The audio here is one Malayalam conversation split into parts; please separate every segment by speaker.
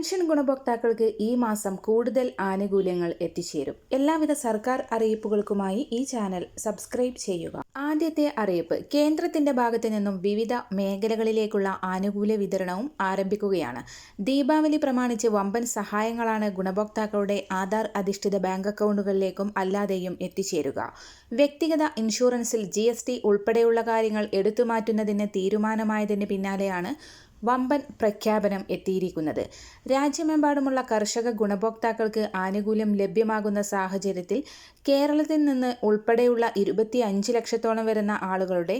Speaker 1: പെൻഷൻ ഗുണഭോക്താക്കൾക്ക് ഈ മാസം കൂടുതൽ ആനുകൂല്യങ്ങൾ എത്തിച്ചേരും എല്ലാവിധ സർക്കാർ അറിയിപ്പുകൾക്കുമായി ഈ ചാനൽ സബ്സ്ക്രൈബ് ചെയ്യുക ആദ്യത്തെ അറിയിപ്പ് കേന്ദ്രത്തിന്റെ ഭാഗത്തു നിന്നും വിവിധ മേഖലകളിലേക്കുള്ള ആനുകൂല്യ വിതരണവും ആരംഭിക്കുകയാണ് ദീപാവലി പ്രമാണിച്ച് വമ്പൻ സഹായങ്ങളാണ് ഗുണഭോക്താക്കളുടെ ആധാർ അധിഷ്ഠിത ബാങ്ക് അക്കൗണ്ടുകളിലേക്കും അല്ലാതെയും എത്തിച്ചേരുക വ്യക്തിഗത ഇൻഷുറൻസിൽ ജി ഉൾപ്പെടെയുള്ള കാര്യങ്ങൾ മാറ്റുന്നതിന് തീരുമാനമായതിന് പിന്നാലെയാണ് വമ്പൻ പ്രഖ്യാപനം എത്തിയിരിക്കുന്നത് രാജ്യമെമ്പാടുമുള്ള കർഷക ഗുണഭോക്താക്കൾക്ക് ആനുകൂല്യം ലഭ്യമാകുന്ന സാഹചര്യത്തിൽ കേരളത്തിൽ നിന്ന് ഉൾപ്പെടെയുള്ള ഇരുപത്തി അഞ്ച് ലക്ഷത്തോളം വരുന്ന ആളുകളുടെ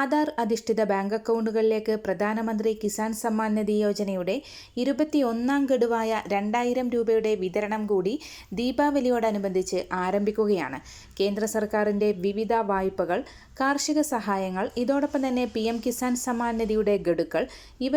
Speaker 1: ആധാർ അധിഷ്ഠിത ബാങ്ക് അക്കൗണ്ടുകളിലേക്ക് പ്രധാനമന്ത്രി കിസാൻ സമ്മാൻ നിധി യോജനയുടെ ഇരുപത്തിയൊന്നാം ഗഡുവായ രണ്ടായിരം രൂപയുടെ വിതരണം കൂടി ദീപാവലിയോടനുബന്ധിച്ച് ആരംഭിക്കുകയാണ് കേന്ദ്ര സർക്കാരിൻ്റെ വിവിധ വായ്പകൾ കാർഷിക സഹായങ്ങൾ ഇതോടൊപ്പം തന്നെ പി കിസാൻ സമ്മാൻ നിധിയുടെ ഗഡുക്കൾ ഇവ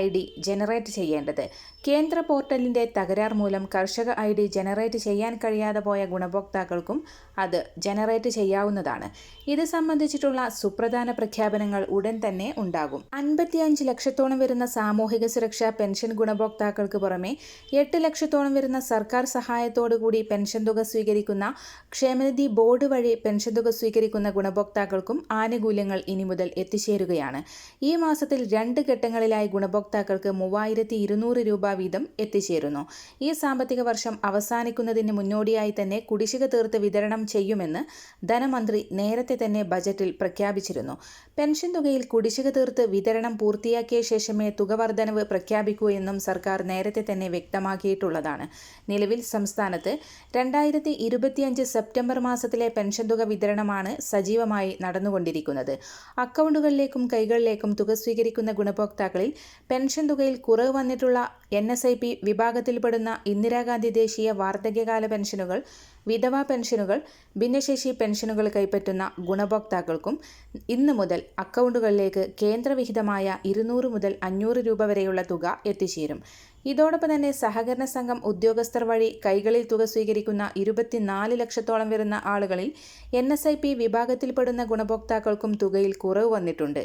Speaker 1: ഐ ഡി ജനറേറ്റ് ചെയ്യേണ്ടത് കേന്ദ്ര പോർട്ടലിൻ്റെ തകരാർ മൂലം കർഷക ഐ ഡി ജനറേറ്റ് ചെയ്യാൻ കഴിയാതെ പോയ ഗുണഭോക്താക്കൾക്കും അത് ജനറേറ്റ് ചെയ്യാവുന്നതാണ് ഇത് സംബന്ധിച്ചിട്ടുള്ള സുപ്രധാന പ്രഖ്യാപനങ്ങൾ ഉടൻ തന്നെ ഉണ്ടാകും അൻപത്തിയഞ്ച് ലക്ഷത്തോളം വരുന്ന സാമൂഹിക സുരക്ഷാ പെൻഷൻ ഗുണഭോക്താക്കൾക്ക് പുറമെ എട്ട് ലക്ഷത്തോളം വരുന്ന സർക്കാർ സഹായത്തോടുകൂടി പെൻഷൻ തുക സ്വീകരിക്കുന്ന ക്ഷേമനിധി ബോർഡ് വഴി പെൻഷൻ തുക സ്വീകരിക്കുന്ന ഗുണഭോക്താക്കൾക്കും ആനുകൂല്യങ്ങൾ ഇനി മുതൽ എത്തിച്ചേരുകയാണ് ഈ മാസത്തിൽ രണ്ട് ഘട്ടങ്ങളിലായി ഗുണഭോക്താക്കൾ ഉപഭോക്താക്കൾക്ക് മൂവായിരത്തി ഇരുന്നൂറ് രൂപ വീതം എത്തിച്ചേരുന്നു ഈ സാമ്പത്തിക വർഷം അവസാനിക്കുന്നതിന് മുന്നോടിയായി തന്നെ കുടിശ്ശിക തീർത്ത് വിതരണം ചെയ്യുമെന്ന് ധനമന്ത്രി നേരത്തെ തന്നെ ബജറ്റിൽ പ്രഖ്യാപിച്ചിരുന്നു പെൻഷൻ തുകയിൽ കുടിശ്ശിക തീർത്ത് വിതരണം പൂർത്തിയാക്കിയ ശേഷമേ തുക വർധനവ് പ്രഖ്യാപിക്കൂ എന്നും സർക്കാർ നേരത്തെ തന്നെ വ്യക്തമാക്കിയിട്ടുള്ളതാണ് നിലവിൽ സംസ്ഥാനത്ത് രണ്ടായിരത്തി ഇരുപത്തിയഞ്ച് സെപ്റ്റംബർ മാസത്തിലെ പെൻഷൻ തുക വിതരണമാണ് സജീവമായി നടന്നുകൊണ്ടിരിക്കുന്നത് അക്കൗണ്ടുകളിലേക്കും കൈകളിലേക്കും തുക സ്വീകരിക്കുന്ന ഗുണഭോക്താക്കളിൽ പെൻഷൻ തുകയിൽ കുറവ് വന്നിട്ടുള്ള എൻ എസ് ഐ പി വിഭാഗത്തിൽപ്പെടുന്ന ഇന്ദിരാഗാന്ധി ദേശീയ വാർദ്ധക്യകാല പെൻഷനുകൾ വിധവാ പെൻഷനുകൾ ഭിന്നശേഷി പെൻഷനുകൾ കൈപ്പറ്റുന്ന ഗുണഭോക്താക്കൾക്കും ഇന്ന് മുതൽ അക്കൗണ്ടുകളിലേക്ക് കേന്ദ്രവിഹിതമായ ഇരുന്നൂറ് മുതൽ അഞ്ഞൂറ് രൂപ വരെയുള്ള തുക എത്തിച്ചേരും ഇതോടൊപ്പം തന്നെ സഹകരണ സംഘം ഉദ്യോഗസ്ഥർ വഴി കൈകളിൽ തുക സ്വീകരിക്കുന്ന ഇരുപത്തിനാല് ലക്ഷത്തോളം വരുന്ന ആളുകളിൽ എൻ എസ് ഐ പി വിഭാഗത്തിൽപ്പെടുന്ന ഗുണഭോക്താക്കൾക്കും തുകയിൽ കുറവ് വന്നിട്ടുണ്ട്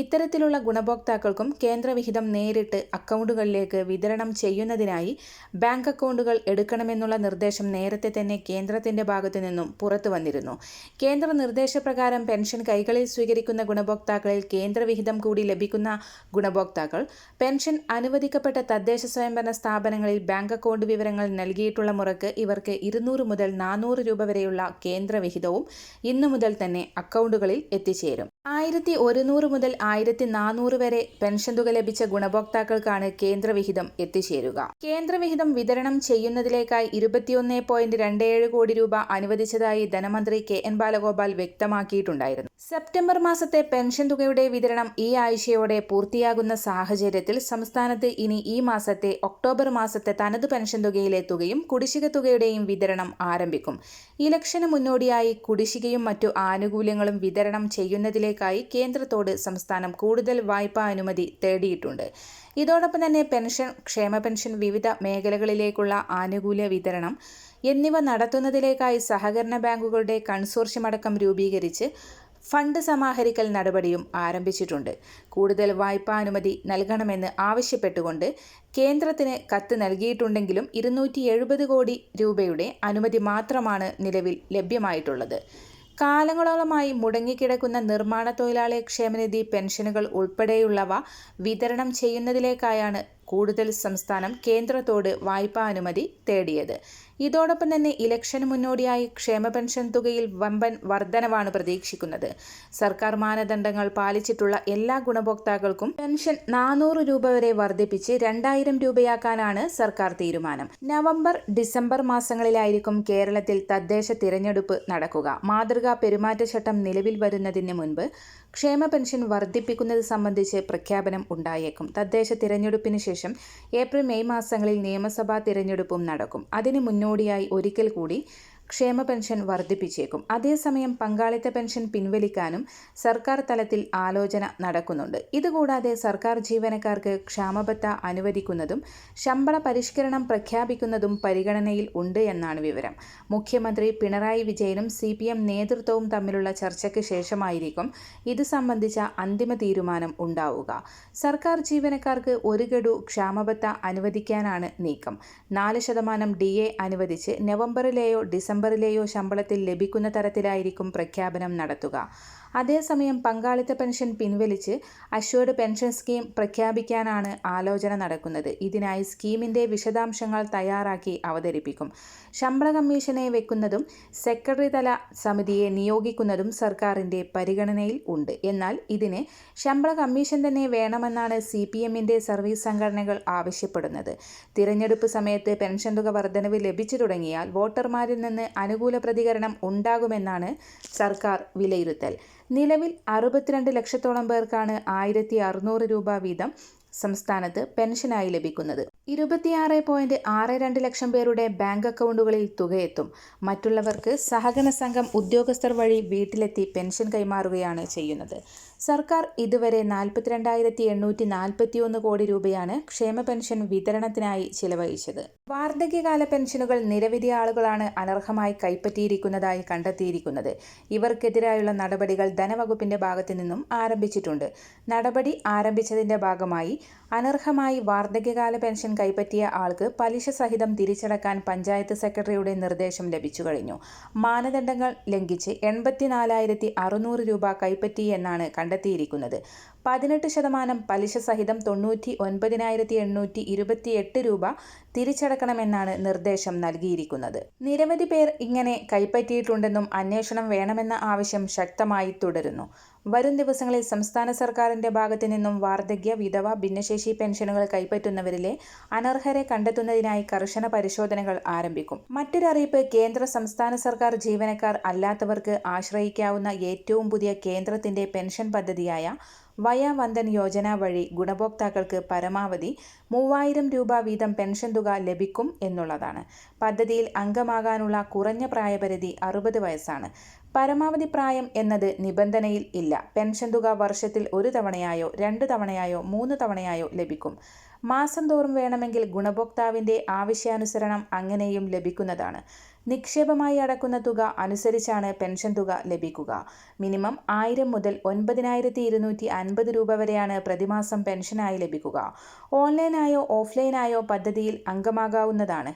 Speaker 1: ഇത്തരത്തിലുള്ള ഗുണഭോക്താക്കൾക്കും കേന്ദ്രവിഹിതം നേരിട്ട് അക്കൗണ്ടുകളിലേക്ക് വിതരണം ചെയ്യുന്നതിനായി ബാങ്ക് അക്കൗണ്ടുകൾ എടുക്കണമെന്നുള്ള നിർദ്ദേശം നേരത്തെ തന്നെ കേന്ദ്രത്തിന്റെ ഭാഗത്തു നിന്നും പുറത്തു വന്നിരുന്നു കേന്ദ്ര നിർദ്ദേശപ്രകാരം പെൻഷൻ കൈകളിൽ സ്വീകരിക്കുന്ന ഗുണഭോക്താക്കളിൽ കേന്ദ്രവിഹിതം കൂടി ലഭിക്കുന്ന ഗുണഭോക്താക്കൾ പെൻഷൻ അനുവദിക്കപ്പെട്ട തദ്ദേശ സ്വയംഭരണ സ്ഥാപനങ്ങളിൽ ബാങ്ക് അക്കൗണ്ട് വിവരങ്ങൾ നൽകിയിട്ടുള്ള മുറക്ക് ഇവർക്ക് ഇരുന്നൂറ് മുതൽ നാനൂറ് രൂപ വരെയുള്ള കേന്ദ്രവിഹിതവും ഇന്നു മുതൽ തന്നെ അക്കൗണ്ടുകളിൽ എത്തിച്ചേരും ആയിരത്തി ഒരുന്നൂറ് മുതൽ ആയിരത്തി നാനൂറ് വരെ പെൻഷൻ തുക ലഭിച്ച ഗുണഭോക്താക്കൾക്കാണ് കേന്ദ്രവിഹിതം എത്തിച്ചേരുക കേന്ദ്രവിഹിതം വിതരണം ചെയ്യുന്നതിലേക്കായി ഇരുപത്തിയൊന്ന് പോയിന്റ് രണ്ട് ഏഴ് കോടി രൂപ അനുവദിച്ചതായി ധനമന്ത്രി കെ എൻ ബാലഗോപാൽ വ്യക്തമാക്കിയിട്ടുണ്ടായിരുന്നു സെപ്റ്റംബർ മാസത്തെ പെൻഷൻ തുകയുടെ വിതരണം ഈ ആഴ്ചയോടെ പൂർത്തിയാകുന്ന സാഹചര്യത്തിൽ സംസ്ഥാനത്ത് ഇനി ഈ മാസത്തെ ഒക്ടോബർ മാസത്തെ തനത് പെൻഷൻ തുകയിലെ തുകയും കുടിശ്ശിക തുകയുടെയും വിതരണം ആരംഭിക്കും ഇലക്ഷന് മുന്നോടിയായി കുടിശ്ശികയും മറ്റു ആനുകൂല്യങ്ങളും വിതരണം ചെയ്യുന്നതിലേക്കായി കേന്ദ്രത്തോട് സംസ്ഥാനം കൂടുതൽ വായ്പാ അനുമതി തേടിയിട്ടുണ്ട് ഇതോടൊപ്പം തന്നെ പെൻഷൻ ക്ഷേമ പെൻഷൻ വിവിധ മേഖലകളിലേക്കുള്ള ആനുകൂല്യ വിതരണം എന്നിവ നടത്തുന്നതിലേക്കായി സഹകരണ ബാങ്കുകളുടെ കൺസോർഷ്യമടക്കം രൂപീകരിച്ച് ഫണ്ട് സമാഹരിക്കൽ നടപടിയും ആരംഭിച്ചിട്ടുണ്ട് കൂടുതൽ വായ്പാനുമതി നൽകണമെന്ന് ആവശ്യപ്പെട്ടുകൊണ്ട് കേന്ദ്രത്തിന് കത്ത് നൽകിയിട്ടുണ്ടെങ്കിലും ഇരുന്നൂറ്റി കോടി രൂപയുടെ അനുമതി മാത്രമാണ് നിലവിൽ ലഭ്യമായിട്ടുള്ളത് കാലങ്ങളോളമായി മുടങ്ങിക്കിടക്കുന്ന നിർമ്മാണ തൊഴിലാളി ക്ഷേമനിധി പെൻഷനുകൾ ഉൾപ്പെടെയുള്ളവ വിതരണം ചെയ്യുന്നതിലേക്കായാണ് കൂടുതൽ സംസ്ഥാനം കേന്ദ്രത്തോട് വായ്പാ അനുമതി തേടിയത് ഇതോടൊപ്പം തന്നെ ഇലക്ഷന് മുന്നോടിയായി ക്ഷേമ പെൻഷൻ തുകയിൽ വമ്പൻ വർധനവാണ് പ്രതീക്ഷിക്കുന്നത് സർക്കാർ മാനദണ്ഡങ്ങൾ പാലിച്ചിട്ടുള്ള എല്ലാ ഗുണഭോക്താക്കൾക്കും പെൻഷൻ നാനൂറ് രൂപ വരെ വർദ്ധിപ്പിച്ച് രണ്ടായിരം രൂപയാക്കാനാണ് സർക്കാർ തീരുമാനം നവംബർ ഡിസംബർ മാസങ്ങളിലായിരിക്കും കേരളത്തിൽ തദ്ദേശ തിരഞ്ഞെടുപ്പ് നടക്കുക മാതൃകാ പെരുമാറ്റച്ചട്ടം നിലവിൽ വരുന്നതിന് മുൻപ് ക്ഷേമ പെൻഷൻ വർദ്ധിപ്പിക്കുന്നത് സംബന്ധിച്ച് പ്രഖ്യാപനം ഉണ്ടായേക്കും തദ്ദേശ തിരഞ്ഞെടുപ്പിന് ശേഷം ഏപ്രിൽ മെയ് മാസങ്ങളിൽ നിയമസഭാ തിരഞ്ഞെടുപ്പും നടക്കും അതിന് മുന്നോടിയായി ഒരിക്കൽ കൂടി ക്ഷേമ പെൻഷൻ വർദ്ധിപ്പിച്ചേക്കും അതേസമയം പങ്കാളിത്ത പെൻഷൻ പിൻവലിക്കാനും സർക്കാർ തലത്തിൽ ആലോചന നടക്കുന്നുണ്ട് ഇതുകൂടാതെ സർക്കാർ ജീവനക്കാർക്ക് ക്ഷാമബത്ത അനുവദിക്കുന്നതും ശമ്പള പരിഷ്കരണം പ്രഖ്യാപിക്കുന്നതും പരിഗണനയിൽ ഉണ്ട് എന്നാണ് വിവരം മുഖ്യമന്ത്രി പിണറായി വിജയനും സി നേതൃത്വവും തമ്മിലുള്ള ചർച്ചയ്ക്ക് ശേഷമായിരിക്കും ഇത് സംബന്ധിച്ച അന്തിമ തീരുമാനം ഉണ്ടാവുക സർക്കാർ ജീവനക്കാർക്ക് ഒരു ഗഡു ക്ഷാമബത്ത അനുവദിക്കാനാണ് നീക്കം നാല് ശതമാനം ഡി അനുവദിച്ച് നവംബറിലെയോ ഡിസംബർ നമ്പറിലെയോ ശമ്പളത്തിൽ ലഭിക്കുന്ന തരത്തിലായിരിക്കും പ്രഖ്യാപനം നടത്തുക അതേസമയം പങ്കാളിത്ത പെൻഷൻ പിൻവലിച്ച് അഷ്വേർഡ് പെൻഷൻ സ്കീം പ്രഖ്യാപിക്കാനാണ് ആലോചന നടക്കുന്നത് ഇതിനായി സ്കീമിൻ്റെ വിശദാംശങ്ങൾ തയ്യാറാക്കി അവതരിപ്പിക്കും ശമ്പള കമ്മീഷനെ വെക്കുന്നതും സെക്രട്ടറി തല സമിതിയെ നിയോഗിക്കുന്നതും സർക്കാരിൻ്റെ പരിഗണനയിൽ ഉണ്ട് എന്നാൽ ഇതിന് ശമ്പള കമ്മീഷൻ തന്നെ വേണമെന്നാണ് സി പി എമ്മിൻ്റെ സർവീസ് സംഘടനകൾ ആവശ്യപ്പെടുന്നത് തിരഞ്ഞെടുപ്പ് സമയത്ത് പെൻഷൻ തുക വർധനവ് ലഭിച്ചു തുടങ്ങിയാൽ വോട്ടർമാരിൽ നിന്ന് അനുകൂല പ്രതികരണം ഉണ്ടാകുമെന്നാണ് സർക്കാർ വിലയിരുത്തൽ നിലവിൽ അറുപത്തിരണ്ട് ലക്ഷത്തോളം പേർക്കാണ് ആയിരത്തി അറുന്നൂറ് രൂപ വീതം സംസ്ഥാനത്ത് പെൻഷനായി ലഭിക്കുന്നത് ഇരുപത്തിയാറ് പോയിന്റ് ആറ് രണ്ട് ലക്ഷം പേരുടെ ബാങ്ക് അക്കൗണ്ടുകളിൽ തുകയെത്തും മറ്റുള്ളവർക്ക് സഹകരണ സംഘം ഉദ്യോഗസ്ഥർ വഴി വീട്ടിലെത്തി പെൻഷൻ കൈമാറുകയാണ് ചെയ്യുന്നത് സർക്കാർ ഇതുവരെ നാൽപ്പത്തിരണ്ടായിരത്തി എണ്ണൂറ്റി നാൽപ്പത്തിയൊന്ന് കോടി രൂപയാണ് ക്ഷേമ പെൻഷൻ വിതരണത്തിനായി ചിലവഴിച്ചത് വാർദ്ധക്യകാല പെൻഷനുകൾ നിരവധി ആളുകളാണ് അനർഹമായി കൈപ്പറ്റിയിരിക്കുന്നതായി കണ്ടെത്തിയിരിക്കുന്നത് ഇവർക്കെതിരായുള്ള നടപടികൾ ധനവകുപ്പിന്റെ ഭാഗത്തു നിന്നും ആരംഭിച്ചിട്ടുണ്ട് നടപടി ആരംഭിച്ചതിന്റെ ഭാഗമായി അനർഹമായി വാർദ്ധക്യകാല പെൻഷൻ കൈപ്പറ്റിയ ആൾക്ക് പലിശ സഹിതം തിരിച്ചടക്കാൻ പഞ്ചായത്ത് സെക്രട്ടറിയുടെ നിർദ്ദേശം ലഭിച്ചു കഴിഞ്ഞു മാനദണ്ഡങ്ങൾ ലംഘിച്ച് എൺപത്തിനാലായിരത്തി അറുന്നൂറ് രൂപ കൈപ്പറ്റി എന്നാണ് കണ്ടെത്തിയിരിക്കുന്നത് പതിനെട്ട് ശതമാനം പലിശ സഹിതം തൊണ്ണൂറ്റി ഒൻപതിനായിരത്തി എണ്ണൂറ്റി ഇരുപത്തിയെട്ട് രൂപ തിരിച്ചടക്കണമെന്നാണ് നിർദ്ദേശം നൽകിയിരിക്കുന്നത് നിരവധി പേർ ഇങ്ങനെ കൈപ്പറ്റിയിട്ടുണ്ടെന്നും അന്വേഷണം വേണമെന്ന ആവശ്യം ശക്തമായി തുടരുന്നു വരും ദിവസങ്ങളിൽ സംസ്ഥാന സർക്കാരിൻ്റെ ഭാഗത്തു നിന്നും വാർദ്ധക്യ വിധവ ഭിന്നശേഷി പെൻഷനുകൾ കൈപ്പറ്റുന്നവരിലെ അനർഹരെ കണ്ടെത്തുന്നതിനായി കർശന പരിശോധനകൾ ആരംഭിക്കും മറ്റൊരറിയിപ്പ് കേന്ദ്ര സംസ്ഥാന സർക്കാർ ജീവനക്കാർ അല്ലാത്തവർക്ക് ആശ്രയിക്കാവുന്ന ഏറ്റവും പുതിയ കേന്ദ്രത്തിന്റെ പെൻഷൻ പദ്ധതിയായ വയാവന്തൻ യോജന വഴി ഗുണഭോക്താക്കൾക്ക് പരമാവധി മൂവായിരം രൂപ വീതം പെൻഷൻ തുക ലഭിക്കും എന്നുള്ളതാണ് പദ്ധതിയിൽ അംഗമാകാനുള്ള കുറഞ്ഞ പ്രായപരിധി അറുപത് വയസ്സാണ് പരമാവധി പ്രായം എന്നത് നിബന്ധനയിൽ ഇല്ല പെൻഷൻ തുക വർഷത്തിൽ ഒരു തവണയായോ രണ്ട് തവണയായോ മൂന്ന് തവണയായോ ലഭിക്കും മാസം തോറും വേണമെങ്കിൽ ഗുണഭോക്താവിൻ്റെ ആവശ്യാനുസരണം അങ്ങനെയും ലഭിക്കുന്നതാണ് നിക്ഷേപമായി അടക്കുന്ന തുക അനുസരിച്ചാണ് പെൻഷൻ തുക ലഭിക്കുക മിനിമം ആയിരം മുതൽ ഒൻപതിനായിരത്തി ഇരുന്നൂറ്റി അൻപത് രൂപ വരെയാണ് പ്രതിമാസം പെൻഷനായി ലഭിക്കുക ഓൺലൈനായോ ഓഫ്ലൈനായോ പദ്ധതിയിൽ അംഗമാകാവുന്നതാണ്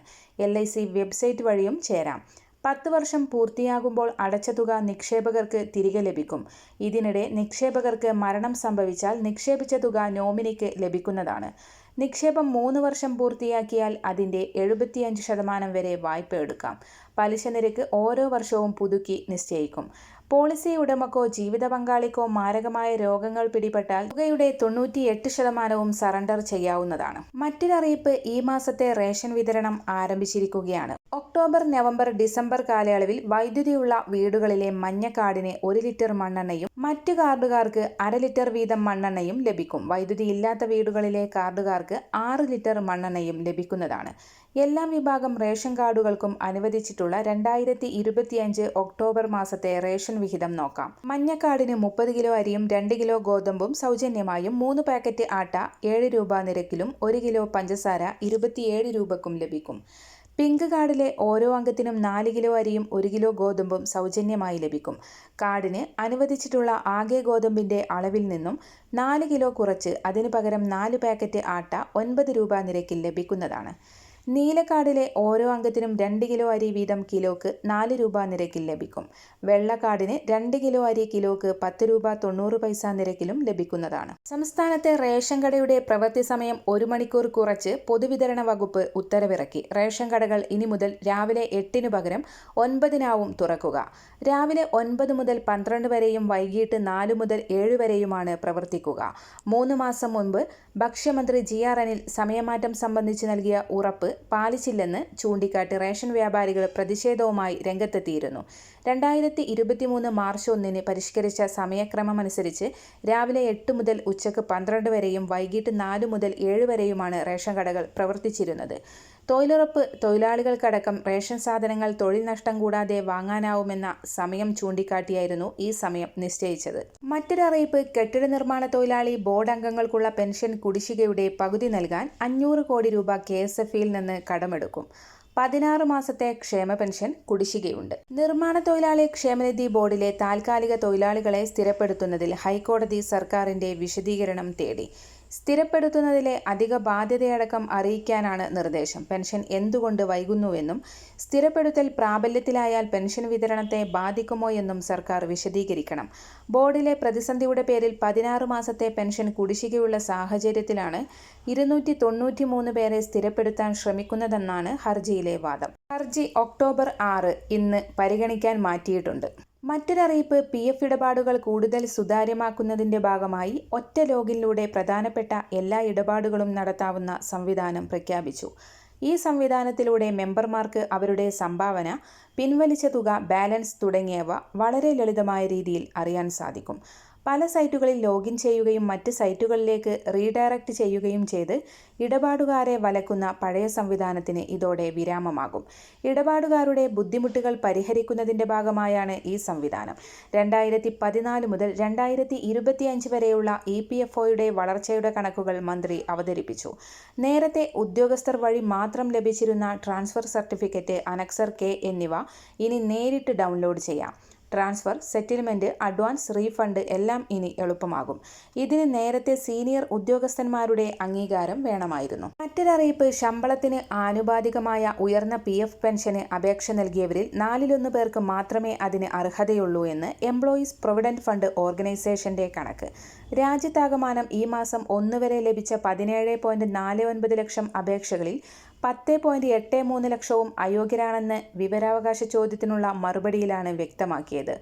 Speaker 1: എൽ ഐ സി വെബ്സൈറ്റ് വഴിയും ചേരാം പത്ത് വർഷം പൂർത്തിയാകുമ്പോൾ അടച്ച തുക നിക്ഷേപകർക്ക് തിരികെ ലഭിക്കും ഇതിനിടെ നിക്ഷേപകർക്ക് മരണം സംഭവിച്ചാൽ നിക്ഷേപിച്ച തുക നോമിനിക്ക് ലഭിക്കുന്നതാണ് നിക്ഷേപം മൂന്ന് വർഷം പൂർത്തിയാക്കിയാൽ അതിൻ്റെ എഴുപത്തിയഞ്ച് ശതമാനം വരെ വായ്പ എടുക്കാം പലിശ നിരക്ക് ഓരോ വർഷവും പുതുക്കി നിശ്ചയിക്കും പോളിസി ഉടമക്കോ ജീവിത പങ്കാളിക്കോ മാരകമായ രോഗങ്ങൾ പിടിപെട്ടാൽ തുകയുടെ എട്ട് ശതമാനവും സറണ്ടർ ചെയ്യാവുന്നതാണ് മറ്റൊരറിയിപ്പ് ഈ മാസത്തെ റേഷൻ വിതരണം ആരംഭിച്ചിരിക്കുകയാണ് ഒക്ടോബർ നവംബർ ഡിസംബർ കാലയളവിൽ വൈദ്യുതിയുള്ള വീടുകളിലെ മഞ്ഞക്കാടിന് ഒരു ലിറ്റർ മണ്ണെണ്ണയും മറ്റു കാർഡുകാർക്ക് അര ലിറ്റർ വീതം മണ്ണെണ്ണയും ലഭിക്കും വൈദ്യുതി ഇല്ലാത്ത വീടുകളിലെ കാർഡുകാർക്ക് ആറ് ലിറ്റർ മണ്ണെണ്ണയും ലഭിക്കുന്നതാണ് എല്ലാ വിഭാഗം റേഷൻ കാർഡുകൾക്കും അനുവദിച്ചിട്ടുള്ള രണ്ടായിരത്തി ഇരുപത്തിയഞ്ച് ഒക്ടോബർ മാസത്തെ റേഷൻ വിഹിതം നോക്കാം മഞ്ഞക്കാടിന് മുപ്പത് കിലോ അരിയും രണ്ട് കിലോ ഗോതമ്പും സൗജന്യമായും മൂന്ന് പാക്കറ്റ് ആട്ട ഏഴ് രൂപ നിരക്കിലും ഒരു കിലോ പഞ്ചസാര ഇരുപത്തിയേഴ് രൂപക്കും ലഭിക്കും പിങ്ക് കാർഡിലെ ഓരോ അംഗത്തിനും നാല് കിലോ അരിയും ഒരു കിലോ ഗോതമ്പും സൗജന്യമായി ലഭിക്കും കാർഡിന് അനുവദിച്ചിട്ടുള്ള ആകെ ഗോതമ്പിൻ്റെ അളവിൽ നിന്നും നാല് കിലോ കുറച്ച് അതിനു പകരം നാല് പാക്കറ്റ് ആട്ട ഒൻപത് രൂപ നിരക്കിൽ ലഭിക്കുന്നതാണ് നീലക്കാടിലെ ഓരോ അംഗത്തിനും രണ്ട് കിലോ അരി വീതം കിലോക്ക് നാല് രൂപ നിരക്കിൽ ലഭിക്കും വെള്ളക്കാടിന് രണ്ട് കിലോ അരി കിലോക്ക് പത്ത് രൂപ തൊണ്ണൂറ് പൈസ നിരക്കിലും ലഭിക്കുന്നതാണ് സംസ്ഥാനത്തെ റേഷൻ കടയുടെ പ്രവൃത്തി സമയം ഒരു മണിക്കൂർ കുറച്ച് പൊതുവിതരണ വകുപ്പ് ഉത്തരവിറക്കി റേഷൻ കടകൾ ഇനി മുതൽ രാവിലെ എട്ടിനു പകരം ഒൻപതിനാവും തുറക്കുക രാവിലെ ഒൻപത് മുതൽ പന്ത്രണ്ട് വരെയും വൈകിട്ട് നാല് മുതൽ ഏഴ് വരെയുമാണ് പ്രവർത്തിക്കുക മൂന്ന് മാസം മുൻപ് ഭക്ഷ്യമന്ത്രി ജി ആർ അനിൽ സമയമാറ്റം സംബന്ധിച്ച് നൽകിയ ഉറപ്പ് പാലിച്ചില്ലെന്ന് ചൂണ്ടിക്കാട്ടി റേഷൻ വ്യാപാരികൾ പ്രതിഷേധവുമായി രംഗത്തെത്തിയിരുന്നു രണ്ടായിരത്തി ഇരുപത്തിമൂന്ന് മാർച്ച് ഒന്നിന് പരിഷ്കരിച്ച സമയക്രമമനുസരിച്ച് രാവിലെ എട്ട് മുതൽ ഉച്ചക്ക് പന്ത്രണ്ട് വരെയും വൈകിട്ട് നാല് മുതൽ ഏഴ് വരെയുമാണ് റേഷൻ കടകൾ പ്രവർത്തിച്ചിരുന്നത് തൊഴിലുറപ്പ് തൊഴിലാളികൾക്കടക്കം റേഷൻ സാധനങ്ങൾ തൊഴിൽ നഷ്ടം കൂടാതെ വാങ്ങാനാവുമെന്ന സമയം ചൂണ്ടിക്കാട്ടിയായിരുന്നു ഈ സമയം നിശ്ചയിച്ചത് മറ്റൊരറിയിപ്പ് കെട്ടിട നിർമ്മാണ തൊഴിലാളി ബോർഡ് അംഗങ്ങൾക്കുള്ള പെൻഷൻ കുടിശ്ശികയുടെ പകുതി നൽകാൻ അഞ്ഞൂറ് കോടി രൂപ കെ എസ് എഫിൽ നിന്ന് കടമെടുക്കും പതിനാറ് മാസത്തെ ക്ഷേമ പെൻഷൻ കുടിശ്ശികയുണ്ട് നിർമ്മാണ തൊഴിലാളി ക്ഷേമനിധി ബോർഡിലെ താൽക്കാലിക തൊഴിലാളികളെ സ്ഥിരപ്പെടുത്തുന്നതിൽ ഹൈക്കോടതി സർക്കാരിന്റെ വിശദീകരണം തേടി സ്ഥിരപ്പെടുത്തുന്നതിലെ അധിക ബാധ്യതയടക്കം അറിയിക്കാനാണ് നിർദ്ദേശം പെൻഷൻ എന്തുകൊണ്ട് വൈകുന്നുവെന്നും സ്ഥിരപ്പെടുത്തൽ പ്രാബല്യത്തിലായാൽ പെൻഷൻ വിതരണത്തെ ബാധിക്കുമോ എന്നും സർക്കാർ വിശദീകരിക്കണം ബോർഡിലെ പ്രതിസന്ധിയുടെ പേരിൽ പതിനാറ് മാസത്തെ പെൻഷൻ കുടിശ്ശികയുള്ള സാഹചര്യത്തിലാണ് ഇരുന്നൂറ്റി തൊണ്ണൂറ്റി മൂന്ന് പേരെ സ്ഥിരപ്പെടുത്താൻ ശ്രമിക്കുന്നതെന്നാണ് ഹർജിയിലെ വാദം ഹർജി ഒക്ടോബർ ആറ് ഇന്ന് പരിഗണിക്കാൻ മാറ്റിയിട്ടുണ്ട് മറ്റൊരറിയിപ്പ് പി എഫ് ഇടപാടുകൾ കൂടുതൽ സുതാര്യമാക്കുന്നതിൻ്റെ ഭാഗമായി ഒറ്റ ലോഗിനിലൂടെ പ്രധാനപ്പെട്ട എല്ലാ ഇടപാടുകളും നടത്താവുന്ന സംവിധാനം പ്രഖ്യാപിച്ചു ഈ സംവിധാനത്തിലൂടെ മെമ്പർമാർക്ക് അവരുടെ സംഭാവന പിൻവലിച്ച തുക ബാലൻസ് തുടങ്ങിയവ വളരെ ലളിതമായ രീതിയിൽ അറിയാൻ സാധിക്കും പല സൈറ്റുകളിൽ ലോഗിൻ ചെയ്യുകയും മറ്റ് സൈറ്റുകളിലേക്ക് റീഡയറക്റ്റ് ചെയ്യുകയും ചെയ്ത് ഇടപാടുകാരെ വലക്കുന്ന പഴയ സംവിധാനത്തിന് ഇതോടെ വിരാമമാകും ഇടപാടുകാരുടെ ബുദ്ധിമുട്ടുകൾ പരിഹരിക്കുന്നതിൻ്റെ ഭാഗമായാണ് ഈ സംവിധാനം രണ്ടായിരത്തി പതിനാല് മുതൽ രണ്ടായിരത്തി ഇരുപത്തിയഞ്ച് വരെയുള്ള ഇ പി എഫ് ഒയുടെ വളർച്ചയുടെ കണക്കുകൾ മന്ത്രി അവതരിപ്പിച്ചു നേരത്തെ ഉദ്യോഗസ്ഥർ വഴി മാത്രം ലഭിച്ചിരുന്ന ട്രാൻസ്ഫർ സർട്ടിഫിക്കറ്റ് അനക്സർ കെ എന്നിവ ഇനി നേരിട്ട് ഡൗൺലോഡ് ചെയ്യാം ട്രാൻസ്ഫർ സെറ്റിൽമെൻറ്റ് അഡ്വാൻസ് റീഫണ്ട് എല്ലാം ഇനി എളുപ്പമാകും ഇതിന് നേരത്തെ സീനിയർ ഉദ്യോഗസ്ഥന്മാരുടെ അംഗീകാരം വേണമായിരുന്നു മറ്റൊരറിയിപ്പ് ശമ്പളത്തിന് ആനുപാതികമായ ഉയർന്ന പി എഫ് പെൻഷന് അപേക്ഷ നൽകിയവരിൽ നാലിലൊന്ന് പേർക്ക് മാത്രമേ അതിന് അർഹതയുള്ളൂ എന്ന് എംപ്ലോയീസ് പ്രൊവിഡൻറ്റ് ഫണ്ട് ഓർഗനൈസേഷൻ്റെ കണക്ക് രാജ്യത്താകമാനം ഈ മാസം ഒന്ന് വരെ ലഭിച്ച പതിനേഴ് ലക്ഷം അപേക്ഷകളിൽ പത്ത് പോയിന്റ് എട്ട് മൂന്ന് ലക്ഷവും അയോഗ്യരാണെന്ന് വിവരാവകാശ ചോദ്യത്തിനുള്ള മറുപടിയിലാണ് വ്യക്തമാക്കിയത്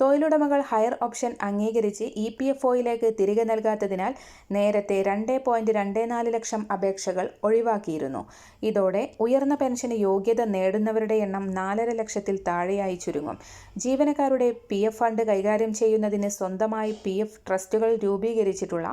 Speaker 1: തൊഴിലുടമകൾ ഹയർ ഓപ്ഷൻ അംഗീകരിച്ച് ഇ പി എഫ് ഒയിലേക്ക് തിരികെ നൽകാത്തതിനാൽ നേരത്തെ രണ്ട് പോയിന്റ് രണ്ട് നാല് ലക്ഷം അപേക്ഷകൾ ഒഴിവാക്കിയിരുന്നു ഇതോടെ ഉയർന്ന പെൻഷന് യോഗ്യത നേടുന്നവരുടെ എണ്ണം നാലര ലക്ഷത്തിൽ താഴെയായി ചുരുങ്ങും ജീവനക്കാരുടെ പി എഫ് ഫണ്ട് കൈകാര്യം ചെയ്യുന്നതിന് സ്വന്തമായി പി എഫ് ട്രസ്റ്റുകൾ രൂപീകരിച്ചിട്ടുള്ള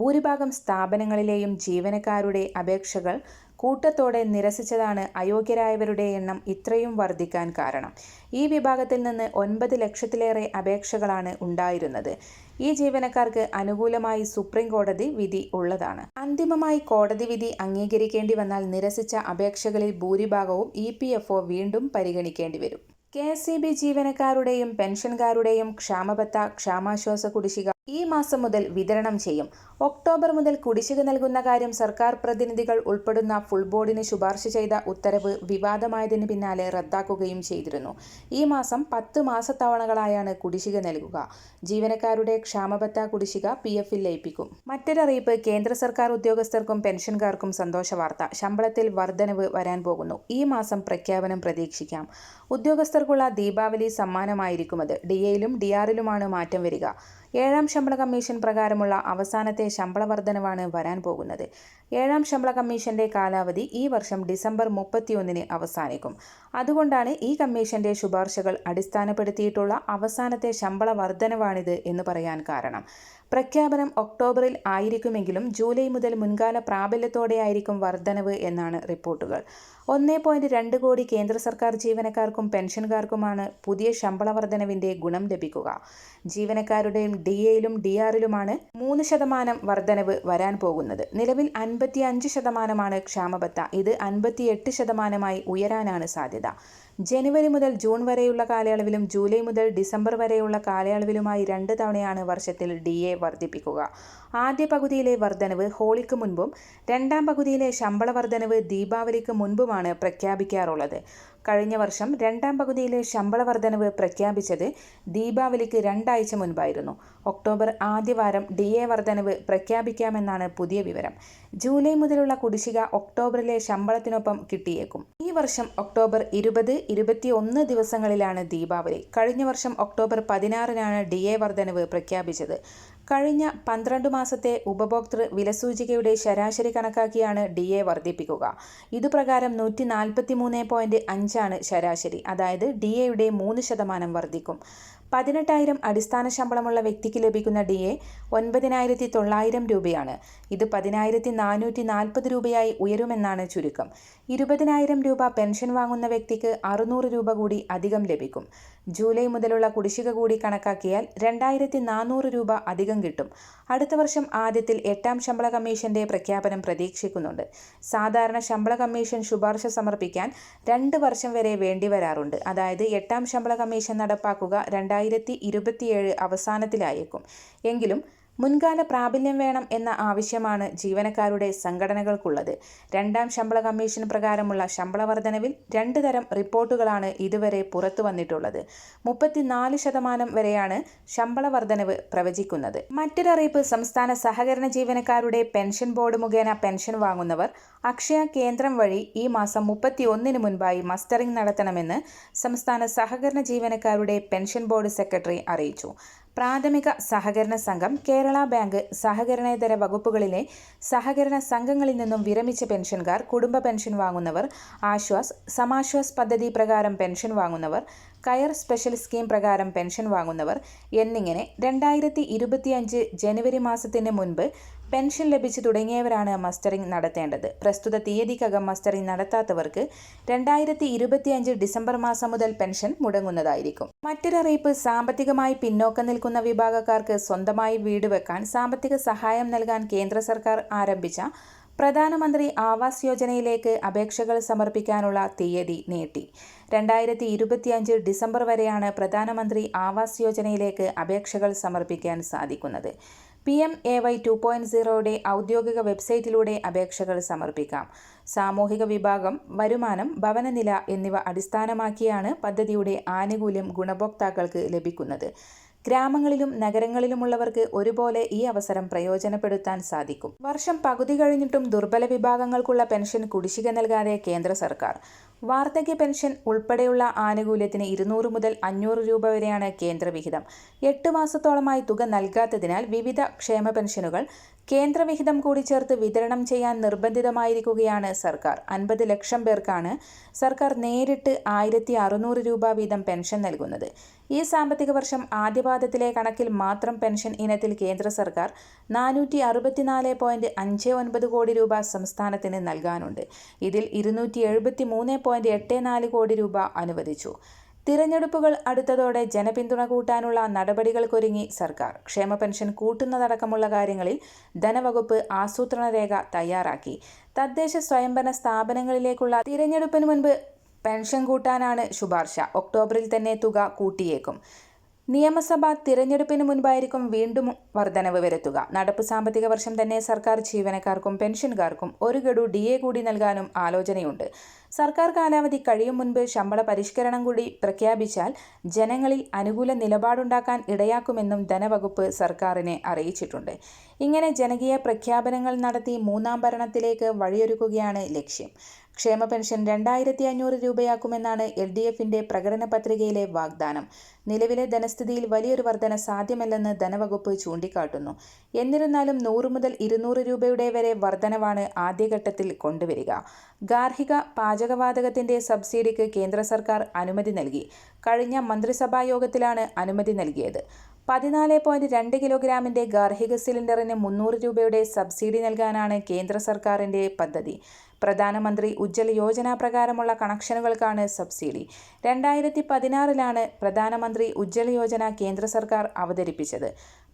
Speaker 1: ഭൂരിഭാഗം സ്ഥാപനങ്ങളിലെയും ജീവനക്കാരുടെ അപേക്ഷകൾ കൂട്ടത്തോടെ നിരസിച്ചതാണ് അയോഗ്യരായവരുടെ എണ്ണം ഇത്രയും വർദ്ധിക്കാൻ കാരണം ഈ വിഭാഗത്തിൽ നിന്ന് ഒൻപത് ലക്ഷത്തിലേറെ അപേക്ഷകളാണ് ഉണ്ടായിരുന്നത് ഈ ജീവനക്കാർക്ക് അനുകൂലമായി സുപ്രീം കോടതി വിധി ഉള്ളതാണ് അന്തിമമായി കോടതി വിധി അംഗീകരിക്കേണ്ടി വന്നാൽ നിരസിച്ച അപേക്ഷകളിൽ ഭൂരിഭാഗവും ഇ വീണ്ടും പരിഗണിക്കേണ്ടി വരും കെ എസ് സി ബി ജീവനക്കാരുടെയും പെൻഷൻകാരുടെയും ക്ഷാമബത്ത ക്ഷാമാശ്വാസ കുടിശ്ശിക ഈ മാസം മുതൽ വിതരണം ചെയ്യും ഒക്ടോബർ മുതൽ കുടിശ്ശിക നൽകുന്ന കാര്യം സർക്കാർ പ്രതിനിധികൾ ഉൾപ്പെടുന്ന ഫുൾ ബോർഡിന് ശുപാർശ ചെയ്ത ഉത്തരവ് വിവാദമായതിന് പിന്നാലെ റദ്ദാക്കുകയും ചെയ്തിരുന്നു ഈ മാസം പത്ത് മാസത്തവണകളായാണ് കുടിശ്ശിക നൽകുക ജീവനക്കാരുടെ ക്ഷാമബത്ത കുടിശ്ശിക പി എഫിൽ ലയിപ്പിക്കും മറ്റൊരറിയിപ്പ് കേന്ദ്ര സർക്കാർ ഉദ്യോഗസ്ഥർക്കും പെൻഷൻകാർക്കും സന്തോഷ വാർത്ത ശമ്പളത്തിൽ വർധനവ് വരാൻ പോകുന്നു ഈ മാസം പ്രഖ്യാപനം പ്രതീക്ഷിക്കാം ഉദ്യോഗസ്ഥർക്കുള്ള ദീപാവലി സമ്മാനമായിരിക്കും അത് ഡി എയിലും ഡി ആറിലുമാണ് മാറ്റം വരിക ഏഴാം ശമ്പള കമ്മീഷൻ പ്രകാരമുള്ള അവസാനത്തെ ശമ്പള വർധനവാണ് വരാൻ പോകുന്നത് ഏഴാം ശമ്പള കമ്മീഷന്റെ കാലാവധി ഈ വർഷം ഡിസംബർ മുപ്പത്തിയൊന്നിന് അവസാനിക്കും അതുകൊണ്ടാണ് ഈ കമ്മീഷന്റെ ശുപാർശകൾ അടിസ്ഥാനപ്പെടുത്തിയിട്ടുള്ള അവസാനത്തെ ശമ്പള വർധനവാണിത് എന്ന് പറയാൻ കാരണം പ്രഖ്യാപനം ഒക്ടോബറിൽ ആയിരിക്കുമെങ്കിലും ജൂലൈ മുതൽ മുൻകാല പ്രാബല്യത്തോടെയായിരിക്കും വർധനവ് എന്നാണ് റിപ്പോർട്ടുകൾ ഒന്നേ പോയിന്റ് രണ്ട് കോടി കേന്ദ്ര സർക്കാർ ജീവനക്കാർക്കും പെൻഷൻകാർക്കുമാണ് പുതിയ ശമ്പള വർധനവിന്റെ ഗുണം ലഭിക്കുക ജീവനക്കാരുടെയും ഡി എയിലും ഡി ആറിലുമാണ് മൂന്ന് ശതമാനം വർധനവ് വരാൻ പോകുന്നത് നിലവിൽ അൻപത്തി അഞ്ച് ശതമാനമാണ് ക്ഷാമബത്ത ഇത് അൻപത്തിയെട്ട് ശതമാനമായി ഉയരാനാണ് സാധ്യത ജനുവരി മുതൽ ജൂൺ വരെയുള്ള കാലയളവിലും ജൂലൈ മുതൽ ഡിസംബർ വരെയുള്ള കാലയളവിലുമായി രണ്ട് തവണയാണ് വർഷത്തിൽ ഡി എ വർദ്ധിപ്പിക്കുക ആദ്യ പകുതിയിലെ വർധനവ് ഹോളിക്ക് മുൻപും രണ്ടാം പകുതിയിലെ ശമ്പള വർധനവ് ദീപാവലിക്ക് മുൻപുമാണ് പ്രഖ്യാപിക്കാറുള്ളത് കഴിഞ്ഞ വർഷം രണ്ടാം പകുതിയിലെ ശമ്പള വർധനവ് പ്രഖ്യാപിച്ചത് ദീപാവലിക്ക് രണ്ടാഴ്ച മുൻപായിരുന്നു ഒക്ടോബർ ആദ്യവാരം ഡി എ വർധനവ് പ്രഖ്യാപിക്കാമെന്നാണ് പുതിയ വിവരം ജൂലൈ മുതലുള്ള കുടിശ്ശിക ഒക്ടോബറിലെ ശമ്പളത്തിനൊപ്പം കിട്ടിയേക്കും ഈ വർഷം ഒക്ടോബർ ഇരുപത് ഇരുപത്തി ഒന്ന് ദിവസങ്ങളിലാണ് ദീപാവലി കഴിഞ്ഞ വർഷം ഒക്ടോബർ പതിനാറിനാണ് ഡി എ വർധനവ് പ്രഖ്യാപിച്ചത് കഴിഞ്ഞ പന്ത്രണ്ട് മാസത്തെ ഉപഭോക്തൃ വിലസൂചികയുടെ ശരാശരി കണക്കാക്കിയാണ് ഡി എ വർദ്ധിപ്പിക്കുക ഇതുപ്രകാരം നൂറ്റി നാൽപ്പത്തി മൂന്ന് പോയിന്റ് അഞ്ചാണ് ശരാശരി അതായത് ഡി എയുടെ മൂന്ന് ശതമാനം വർദ്ധിക്കും പതിനെട്ടായിരം അടിസ്ഥാന ശമ്പളമുള്ള വ്യക്തിക്ക് ലഭിക്കുന്ന ഡി എ ഒൻപതിനായിരത്തി തൊള്ളായിരം രൂപയാണ് ഇത് പതിനായിരത്തി നാനൂറ്റി നാൽപ്പത് രൂപയായി ഉയരുമെന്നാണ് ചുരുക്കം ഇരുപതിനായിരം രൂപ പെൻഷൻ വാങ്ങുന്ന വ്യക്തിക്ക് അറുന്നൂറ് രൂപ കൂടി അധികം ലഭിക്കും ജൂലൈ മുതലുള്ള കുടിശ്ശിക കൂടി കണക്കാക്കിയാൽ രണ്ടായിരത്തി നാനൂറ് രൂപ അധികം കിട്ടും അടുത്ത വർഷം ആദ്യത്തിൽ എട്ടാം ശമ്പള കമ്മീഷന്റെ പ്രഖ്യാപനം പ്രതീക്ഷിക്കുന്നുണ്ട് സാധാരണ ശമ്പള കമ്മീഷൻ ശുപാർശ സമർപ്പിക്കാൻ രണ്ട് വർഷം വരെ വേണ്ടിവരാറുണ്ട് അതായത് എട്ടാം ശമ്പള കമ്മീഷൻ നടപ്പാക്കുക രണ്ടായിരത്തി രണ്ടായിരത്തി ഇരുപത്തിയേഴ് അവസാനത്തിലായേക്കും എങ്കിലും മുൻകാല പ്രാബല്യം വേണം എന്ന ആവശ്യമാണ് ജീവനക്കാരുടെ സംഘടനകൾക്കുള്ളത് രണ്ടാം ശമ്പള കമ്മീഷൻ പ്രകാരമുള്ള ശമ്പള വർധനവിൽ രണ്ട് തരം റിപ്പോർട്ടുകളാണ് ഇതുവരെ പുറത്തു വന്നിട്ടുള്ളത് മുപ്പത്തിനാല് ശതമാനം വരെയാണ് ശമ്പള വർധനവ് പ്രവചിക്കുന്നത് മറ്റൊരറിയിപ്പ് സംസ്ഥാന സഹകരണ ജീവനക്കാരുടെ പെൻഷൻ ബോർഡ് മുഖേന പെൻഷൻ വാങ്ങുന്നവർ അക്ഷയ കേന്ദ്രം വഴി ഈ മാസം മുപ്പത്തി ഒന്നിന് മുൻപായി മസ്റ്ററിംഗ് നടത്തണമെന്ന് സംസ്ഥാന സഹകരണ ജീവനക്കാരുടെ പെൻഷൻ ബോർഡ് സെക്രട്ടറി അറിയിച്ചു പ്രാഥമിക സഹകരണ സംഘം കേരള ബാങ്ക് സഹകരണേതര വകുപ്പുകളിലെ സഹകരണ സംഘങ്ങളിൽ നിന്നും വിരമിച്ച പെൻഷൻകാർ കുടുംബ പെൻഷൻ വാങ്ങുന്നവർ ആശ്വാസ് സമാശ്വാസ് പദ്ധതി പ്രകാരം പെൻഷൻ വാങ്ങുന്നവർ കയർ സ്പെഷ്യൽ സ്കീം പ്രകാരം പെൻഷൻ വാങ്ങുന്നവർ എന്നിങ്ങനെ രണ്ടായിരത്തി ജനുവരി മാസത്തിന് മുൻപ് പെൻഷൻ ലഭിച്ചു തുടങ്ങിയവരാണ് മസ്റ്ററിംഗ് നടത്തേണ്ടത് പ്രസ്തുത തീയതിക്കകം മസ്റ്ററിംഗ് നടത്താത്തവർക്ക് രണ്ടായിരത്തി ഇരുപത്തിയഞ്ച് ഡിസംബർ മാസം മുതൽ പെൻഷൻ മുടങ്ങുന്നതായിരിക്കും മറ്റൊരറിയിപ്പ് സാമ്പത്തികമായി പിന്നോക്കം നിൽക്കുന്ന വിഭാഗക്കാർക്ക് സ്വന്തമായി വീട് വെക്കാൻ സാമ്പത്തിക സഹായം നൽകാൻ കേന്ദ്ര സർക്കാർ ആരംഭിച്ച പ്രധാനമന്ത്രി ആവാസ് യോജനയിലേക്ക് അപേക്ഷകൾ സമർപ്പിക്കാനുള്ള തീയതി നീട്ടി രണ്ടായിരത്തി ഇരുപത്തിയഞ്ച് ഡിസംബർ വരെയാണ് പ്രധാനമന്ത്രി ആവാസ് യോജനയിലേക്ക് അപേക്ഷകൾ സമർപ്പിക്കാൻ സാധിക്കുന്നത് P M A Y two point സീറോയുടെ ഔദ്യോഗിക വെബ്സൈറ്റിലൂടെ അപേക്ഷകൾ സമർപ്പിക്കാം സാമൂഹിക വിഭാഗം വരുമാനം ഭവനനില എന്നിവ അടിസ്ഥാനമാക്കിയാണ് പദ്ധതിയുടെ ആനുകൂല്യം ഗുണഭോക്താക്കൾക്ക് ലഭിക്കുന്നത് ഗ്രാമങ്ങളിലും നഗരങ്ങളിലുമുള്ളവർക്ക് ഒരുപോലെ ഈ അവസരം പ്രയോജനപ്പെടുത്താൻ സാധിക്കും വർഷം പകുതി കഴിഞ്ഞിട്ടും ദുർബല വിഭാഗങ്ങൾക്കുള്ള പെൻഷൻ കുടിശ്ശിക നൽകാതെ കേന്ദ്ര സർക്കാർ വാർദ്ധക്യ പെൻഷൻ ഉൾപ്പെടെയുള്ള ആനുകൂല്യത്തിന് ഇരുന്നൂറ് മുതൽ അഞ്ഞൂറ് രൂപ വരെയാണ് കേന്ദ്രവിഹിതം എട്ട് മാസത്തോളമായി തുക നൽകാത്തതിനാൽ വിവിധ ക്ഷേമ പെൻഷനുകൾ കേന്ദ്രവിഹിതം കൂടി ചേർത്ത് വിതരണം ചെയ്യാൻ നിർബന്ധിതമായിരിക്കുകയാണ് സർക്കാർ അൻപത് ലക്ഷം പേർക്കാണ് സർക്കാർ നേരിട്ട് ആയിരത്തി രൂപ വീതം പെൻഷൻ നൽകുന്നത് ഈ സാമ്പത്തിക വർഷം ആദ്യപാദത്തിലെ കണക്കിൽ മാത്രം പെൻഷൻ ഇനത്തിൽ കേന്ദ്ര സർക്കാർ നാനൂറ്റി അറുപത്തിനാല് പോയിന്റ് അഞ്ച് ഒൻപത് കോടി രൂപ സംസ്ഥാനത്തിന് നൽകാനുണ്ട് ഇതിൽ ഇരുന്നൂറ്റി എഴുപത്തി മൂന്ന് പോയിന്റ് എട്ട് നാല് കോടി രൂപ അനുവദിച്ചു തിരഞ്ഞെടുപ്പുകൾ അടുത്തതോടെ ജനപിന്തുണ കൂട്ടാനുള്ള നടപടികൾക്കൊരുങ്ങി സർക്കാർ ക്ഷേമ പെൻഷൻ കൂട്ടുന്നതടക്കമുള്ള കാര്യങ്ങളിൽ ധനവകുപ്പ് ആസൂത്രണ രേഖ തയ്യാറാക്കി തദ്ദേശ സ്വയംഭരണ സ്ഥാപനങ്ങളിലേക്കുള്ള തിരഞ്ഞെടുപ്പിന് മുൻപ് പെൻഷൻ കൂട്ടാനാണ് ശുപാർശ ഒക്ടോബറിൽ തന്നെ തുക കൂട്ടിയേക്കും നിയമസഭ തിരഞ്ഞെടുപ്പിന് മുൻപായിരിക്കും വീണ്ടും വർധനവ് വരുത്തുക നടപ്പ് സാമ്പത്തിക വർഷം തന്നെ സർക്കാർ ജീവനക്കാർക്കും പെൻഷൻകാർക്കും ഒരു ഗഡു ഡി എ കൂടി നൽകാനും ആലോചനയുണ്ട് സർക്കാർ കാലാവധി കഴിയും മുൻപ് ശമ്പള പരിഷ്കരണം കൂടി പ്രഖ്യാപിച്ചാൽ ജനങ്ങളിൽ അനുകൂല നിലപാടുണ്ടാക്കാൻ ഇടയാക്കുമെന്നും ധനവകുപ്പ് സർക്കാരിനെ അറിയിച്ചിട്ടുണ്ട് ഇങ്ങനെ ജനകീയ പ്രഖ്യാപനങ്ങൾ നടത്തി മൂന്നാം ഭരണത്തിലേക്ക് വഴിയൊരുക്കുകയാണ് ലക്ഷ്യം ക്ഷേമ പെൻഷൻ രണ്ടായിരത്തി അഞ്ഞൂറ് രൂപയാക്കുമെന്നാണ് എൽ ഡി എഫിന്റെ പ്രകടന പത്രികയിലെ വാഗ്ദാനം നിലവിലെ ധനസ്ഥിതിയിൽ വലിയൊരു വർധന സാധ്യമല്ലെന്ന് ധനവകുപ്പ് ചൂണ്ടിക്കാട്ടുന്നു എന്നിരുന്നാലും നൂറ് മുതൽ ഇരുന്നൂറ് രൂപയുടെ വരെ വർധനവാണ് ആദ്യഘട്ടത്തിൽ കൊണ്ടുവരിക ഗാർഹിക പാചകവാതകത്തിന്റെ സബ്സിഡിക്ക് കേന്ദ്ര സർക്കാർ അനുമതി നൽകി കഴിഞ്ഞ മന്ത്രിസഭാ യോഗത്തിലാണ് അനുമതി നൽകിയത് പതിനാല് പോയിന്റ് രണ്ട് കിലോഗ്രാമിന്റെ ഗാർഹിക സിലിണ്ടറിന് മുന്നൂറ് രൂപയുടെ സബ്സിഡി നൽകാനാണ് കേന്ദ്ര സർക്കാരിന്റെ പദ്ധതി പ്രധാനമന്ത്രി ഉജ്ജ്വല യോജന പ്രകാരമുള്ള കണക്ഷനുകൾക്കാണ് സബ്സിഡി രണ്ടായിരത്തി പതിനാറിലാണ് പ്രധാനമന്ത്രി ഉജ്ജ്വല യോജന കേന്ദ്ര സർക്കാർ അവതരിപ്പിച്ചത്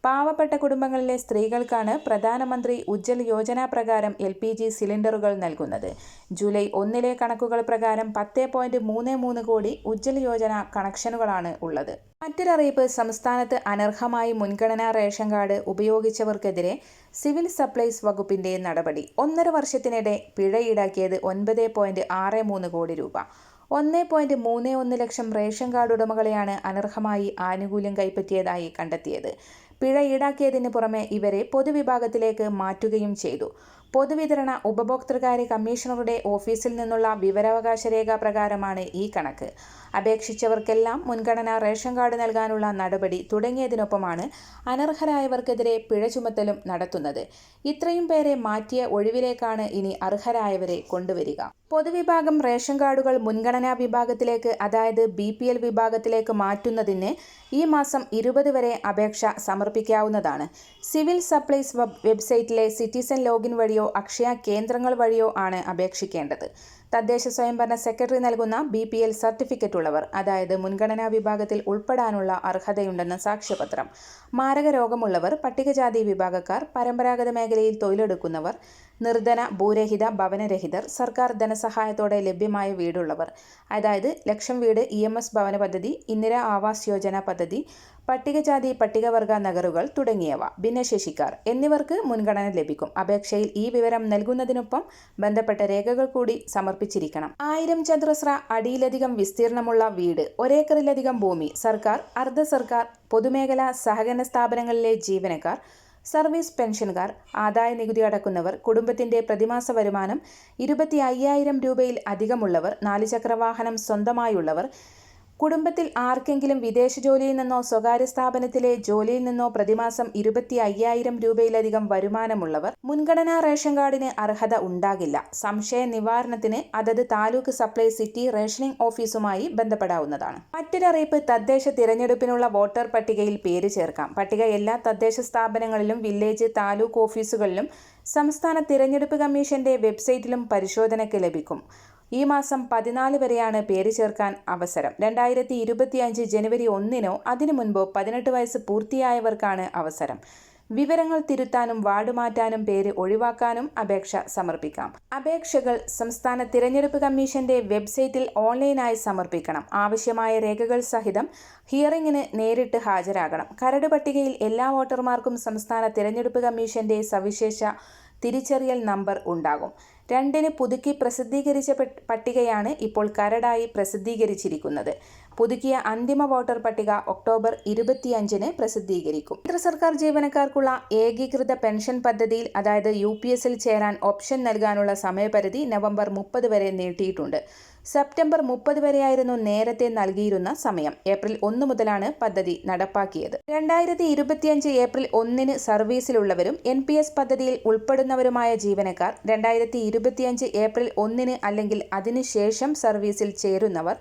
Speaker 1: പാവപ്പെട്ട കുടുംബങ്ങളിലെ സ്ത്രീകൾക്കാണ് പ്രധാനമന്ത്രി ഉജ്ജൽ യോജന പ്രകാരം എൽ പി ജി സിലിണ്ടറുകൾ നൽകുന്നത് ജൂലൈ ഒന്നിലെ കണക്കുകൾ പ്രകാരം പത്ത് പോയിന്റ് മൂന്ന് മൂന്ന് കോടി ഉജ്ജൽ യോജന കണക്ഷനുകളാണ് ഉള്ളത് മറ്റൊരറിയിപ്പ് സംസ്ഥാനത്ത് അനർഹമായി മുൻഗണനാ റേഷൻ കാർഡ് ഉപയോഗിച്ചവർക്കെതിരെ സിവിൽ സപ്ലൈസ് വകുപ്പിന്റെ നടപടി ഒന്നര വർഷത്തിനിടെ പിഴ ഈടാക്കിയത് ഒൻപത് പോയിന്റ് ആറ് മൂന്ന് കോടി രൂപ ഒന്ന് പോയിന്റ് മൂന്ന് ഒന്ന് ലക്ഷം റേഷൻ കാർഡ് ഉടമകളെയാണ് അനർഹമായി ആനുകൂല്യം കൈപ്പറ്റിയതായി കണ്ടെത്തിയത് പിഴ ഈടാക്കിയതിന് പുറമെ ഇവരെ പൊതുവിഭാഗത്തിലേക്ക് മാറ്റുകയും ചെയ്തു പൊതുവിതരണ ഉപഭോക്തൃകാര്യ കമ്മീഷണറുടെ ഓഫീസിൽ നിന്നുള്ള വിവരാവകാശ രേഖ പ്രകാരമാണ് ഈ കണക്ക് അപേക്ഷിച്ചവർക്കെല്ലാം മുൻഗണന റേഷൻ കാർഡ് നൽകാനുള്ള നടപടി തുടങ്ങിയതിനൊപ്പമാണ് അനർഹരായവർക്കെതിരെ പിഴ ചുമത്തലും നടത്തുന്നത് ഇത്രയും പേരെ മാറ്റിയ ഒഴിവിലേക്കാണ് ഇനി അർഹരായവരെ കൊണ്ടുവരിക പൊതുവിഭാഗം റേഷൻ കാർഡുകൾ മുൻഗണനാ വിഭാഗത്തിലേക്ക് അതായത് ബി വിഭാഗത്തിലേക്ക് മാറ്റുന്നതിന് ഈ മാസം ഇരുപത് വരെ അപേക്ഷ സമർപ്പിക്കാവുന്നതാണ് സിവിൽ സപ്ലൈസ് വെബ്സൈറ്റിലെ സിറ്റിസൺ ലോഗിൻ വഴിയോ അക്ഷയ കേന്ദ്രങ്ങൾ വഴിയോ ആണ് അപേക്ഷിക്കേണ്ടത് തദ്ദേശ സ്വയംഭരണ സെക്രട്ടറി നൽകുന്ന ബി പി എൽ സർട്ടിഫിക്കറ്റ് ഉള്ളവർ അതായത് മുൻഗണനാ വിഭാഗത്തിൽ ഉൾപ്പെടാനുള്ള അർഹതയുണ്ടെന്ന് സാക്ഷ്യപത്രം മാരക രോഗമുള്ളവർ പട്ടികജാതി വിഭാഗക്കാർ പരമ്പരാഗത മേഖലയിൽ തൊഴിലെടുക്കുന്നവർ നിർധന ഭൂരഹിത ഭവനരഹിതർ സർക്കാർ ധനസഹായത്തോടെ ലഭ്യമായ വീടുള്ളവർ അതായത് ലക്ഷം വീട് ഇ എം എസ് ഭവന പദ്ധതി ഇന്ദിര ആവാസ് യോജന പദ്ധതി പട്ടികജാതി പട്ടികവർഗ നഗറുകൾ തുടങ്ങിയവ ഭിന്നശേഷിക്കാർ എന്നിവർക്ക് മുൻഗണന ലഭിക്കും അപേക്ഷയിൽ ഈ വിവരം നൽകുന്നതിനൊപ്പം ബന്ധപ്പെട്ട രേഖകൾ കൂടി സമർപ്പിച്ചിരിക്കണം ആയിരം ചതുരശ്ര അടിയിലധികം വിസ്തീർണമുള്ള വീട് ഒരേക്കറിലധികം ഭൂമി സർക്കാർ അർദ്ധ സർക്കാർ പൊതുമേഖലാ സഹകരണ സഹകരണ സ്ഥാപനങ്ങളിലെ ജീവനക്കാർ സർവീസ് പെൻഷൻകാർ ആദായ നികുതി അടക്കുന്നവർ കുടുംബത്തിന്റെ പ്രതിമാസ വരുമാനം ഇരുപത്തി അയ്യായിരം രൂപയിൽ അധികമുള്ളവർ നാലുചക്രവാഹനം സ്വന്തമായുള്ളവർ കുടുംബത്തിൽ ആർക്കെങ്കിലും വിദേശ ജോലിയിൽ നിന്നോ സ്വകാര്യ സ്ഥാപനത്തിലെ ജോലിയിൽ നിന്നോ പ്രതിമാസം ഇരുപത്തി അയ്യായിരം രൂപയിലധികം വരുമാനമുള്ളവർ മുൻഗണനാ റേഷൻ കാർഡിന് അർഹത ഉണ്ടാകില്ല സംശയ നിവാരണത്തിന് അതത് താലൂക്ക് സപ്ലൈ സിറ്റി റേഷനിംഗ് ഓഫീസുമായി ബന്ധപ്പെടാവുന്നതാണ് മറ്റൊരറിയിപ്പ് തദ്ദേശ തിരഞ്ഞെടുപ്പിനുള്ള വോട്ടർ പട്ടികയിൽ പേര് ചേർക്കാം പട്ടിക എല്ലാ തദ്ദേശ സ്ഥാപനങ്ങളിലും വില്ലേജ് താലൂക്ക് ഓഫീസുകളിലും സംസ്ഥാന തിരഞ്ഞെടുപ്പ് കമ്മീഷന്റെ വെബ്സൈറ്റിലും പരിശോധനയ്ക്ക് ലഭിക്കും ഈ മാസം പതിനാല് വരെയാണ് പേര് ചേർക്കാൻ അവസരം രണ്ടായിരത്തി ഇരുപത്തിയഞ്ച് ജനുവരി ഒന്നിനോ അതിനു മുൻപോ പതിനെട്ട് വയസ്സ് പൂർത്തിയായവർക്കാണ് അവസരം വിവരങ്ങൾ തിരുത്താനും വാർഡ് മാറ്റാനും പേര് ഒഴിവാക്കാനും അപേക്ഷ സമർപ്പിക്കാം അപേക്ഷകൾ സംസ്ഥാന തിരഞ്ഞെടുപ്പ് കമ്മീഷന്റെ വെബ്സൈറ്റിൽ ഓൺലൈനായി സമർപ്പിക്കണം ആവശ്യമായ രേഖകൾ സഹിതം ഹിയറിംഗിന് നേരിട്ട് ഹാജരാകണം കരട് പട്ടികയിൽ എല്ലാ വോട്ടർമാർക്കും സംസ്ഥാന തിരഞ്ഞെടുപ്പ് കമ്മീഷന്റെ സവിശേഷ തിരിച്ചറിയൽ നമ്പർ ഉണ്ടാകും രണ്ടിന് പുതുക്കി പ്രസിദ്ധീകരിച്ച പട്ടികയാണ് ഇപ്പോൾ കരടായി പ്രസിദ്ധീകരിച്ചിരിക്കുന്നത് പുതുക്കിയ അന്തിമ വോട്ടർ പട്ടിക ഒക്ടോബർ ഇരുപത്തിയഞ്ചിന് പ്രസിദ്ധീകരിക്കും കേന്ദ്ര സർക്കാർ ജീവനക്കാർക്കുള്ള ഏകീകൃത പെൻഷൻ പദ്ധതിയിൽ അതായത് യു ചേരാൻ ഓപ്ഷൻ നൽകാനുള്ള സമയപരിധി നവംബർ മുപ്പത് വരെ നീട്ടിയിട്ടുണ്ട് സെപ്റ്റംബർ മുപ്പത് വരെയായിരുന്നു നേരത്തെ നൽകിയിരുന്ന സമയം ഏപ്രിൽ ഒന്ന് മുതലാണ് പദ്ധതി നടപ്പാക്കിയത് രണ്ടായിരത്തി ഇരുപത്തിയഞ്ച് ഏപ്രിൽ ഒന്നിന് സർവീസിലുള്ളവരും എൻ പി എസ് പദ്ധതിയിൽ ഉൾപ്പെടുന്നവരുമായ ജീവനക്കാർ രണ്ടായിരത്തി ഇരുപത്തിയഞ്ച് ഏപ്രിൽ ഒന്നിന് അല്ലെങ്കിൽ അതിനുശേഷം സർവീസിൽ ചേരുന്നവർ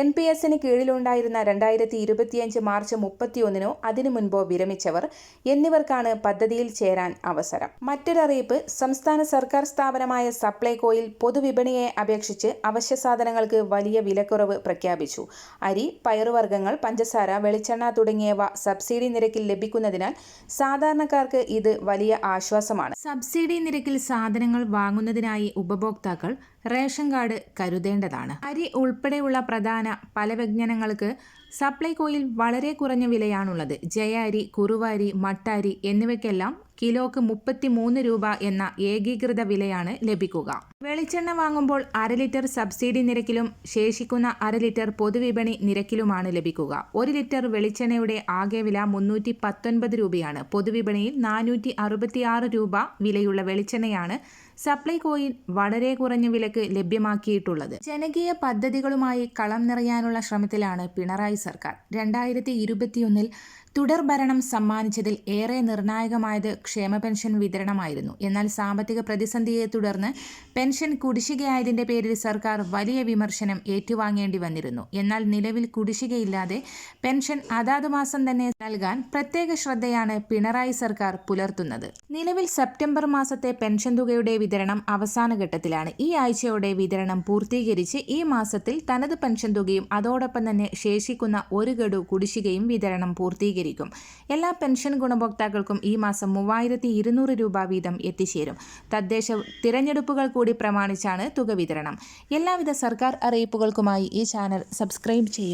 Speaker 1: എൻ പി എസിന് കീഴിലുണ്ടായിരുന്ന രണ്ടായിരത്തി ഇരുപത്തിയഞ്ച് മാർച്ച് മുപ്പത്തിയൊന്നിനോ അതിനു മുൻപോ വിരമിച്ചവർ എന്നിവർക്കാണ് പദ്ധതിയിൽ ചേരാൻ അവസരം മറ്റൊരറിയിപ്പ് സംസ്ഥാന സർക്കാർ സ്ഥാപനമായ സപ്ലൈകോയിൽ പൊതുവിപണിയെ അപേക്ഷിച്ച് അവശ്യ സാധനങ്ങൾക്ക് വലിയ വിലക്കുറവ് പ്രഖ്യാപിച്ചു അരി പയറുവർഗ്ഗങ്ങൾ പഞ്ചസാര വെളിച്ചെണ്ണ തുടങ്ങിയവ സബ്സിഡി നിരക്കിൽ ലഭിക്കുന്നതിനാൽ സാധാരണക്കാർക്ക് ഇത് വലിയ ആശ്വാസമാണ് സബ്സിഡി നിരക്കിൽ സാധനങ്ങൾ വാങ്ങുന്നതിനായി ഉപഭോക്താക്കൾ റേഷൻ കാർഡ് കരുതേണ്ടതാണ് അരി ഉൾപ്പെടെയുള്ള പ്രധാന പല വ്യജ്ഞനങ്ങൾക്ക് സപ്ലൈകോയിൽ വളരെ കുറഞ്ഞ വിലയാണുള്ളത് ജയാരി കുറുവാരി മട്ടാരി എന്നിവയ്ക്കെല്ലാം കിലോക്ക് മുപ്പത്തി മൂന്ന് രൂപ എന്ന ഏകീകൃത വിലയാണ് ലഭിക്കുക വെളിച്ചെണ്ണ വാങ്ങുമ്പോൾ അര ലിറ്റർ സബ്സിഡി നിരക്കിലും ശേഷിക്കുന്ന അര ലിറ്റർ പൊതുവിപണി നിരക്കിലുമാണ് ലഭിക്കുക ഒരു ലിറ്റർ വെളിച്ചെണ്ണയുടെ ആകെ വില മുന്നൂറ്റി പത്തൊൻപത് രൂപയാണ് പൊതുവിപണിയിൽ നാനൂറ്റി അറുപത്തിയാറ് രൂപ വിലയുള്ള വെളിച്ചെണ്ണയാണ് സപ്ലൈകോയിൽ വളരെ കുറഞ്ഞ വിലക്ക് ലഭ്യമാക്കിയിട്ടുള്ളത് ജനകീയ പദ്ധതികളുമായി കളം നിറയാനുള്ള ശ്രമത്തിലാണ് പിണറായി സർക്കാർ രണ്ടായിരത്തി ഇരുപത്തിയൊന്നിൽ തുടർഭരണം സമ്മാനിച്ചതിൽ ഏറെ നിർണായകമായത് ക്ഷേമ പെൻഷൻ വിതരണമായിരുന്നു എന്നാൽ സാമ്പത്തിക പ്രതിസന്ധിയെ തുടർന്ന് പെൻഷൻ കുടിശ്ശികയായതിന്റെ പേരിൽ സർക്കാർ വലിയ വിമർശനം ഏറ്റുവാങ്ങേണ്ടി വന്നിരുന്നു എന്നാൽ നിലവിൽ കുടിശ്ശികയില്ലാതെ പെൻഷൻ അതാത് മാസം തന്നെ നൽകാൻ പ്രത്യേക ശ്രദ്ധയാണ് പിണറായി സർക്കാർ പുലർത്തുന്നത് നിലവിൽ സെപ്റ്റംബർ മാസത്തെ പെൻഷൻ തുകയുടെ വിതരണം അവസാന ഘട്ടത്തിലാണ് ഈ ആഴ്ചയോടെ വിതരണം പൂർത്തീകരിച്ച് ഈ മാസത്തിൽ തനത് പെൻഷൻ തുകയും അതോടൊപ്പം തന്നെ ശേഷിക്കുന്ന ഒരു ഗഡു കുടിശ്ശികയും വിതരണം പൂർത്തീകരിക്കും എത്തിച്ചേരും എല്ലാ പെൻഷൻ ഗുണഭോക്താക്കൾക്കും ഈ മാസം മൂവായിരത്തി ഇരുന്നൂറ് രൂപ വീതം എത്തിച്ചേരും തദ്ദേശ തിരഞ്ഞെടുപ്പുകൾ കൂടി പ്രമാണിച്ചാണ് തുക വിതരണം എല്ലാവിധ സർക്കാർ അറിയിപ്പുകൾക്കുമായി ഈ ചാനൽ സബ്സ്ക്രൈബ് ചെയ്യുക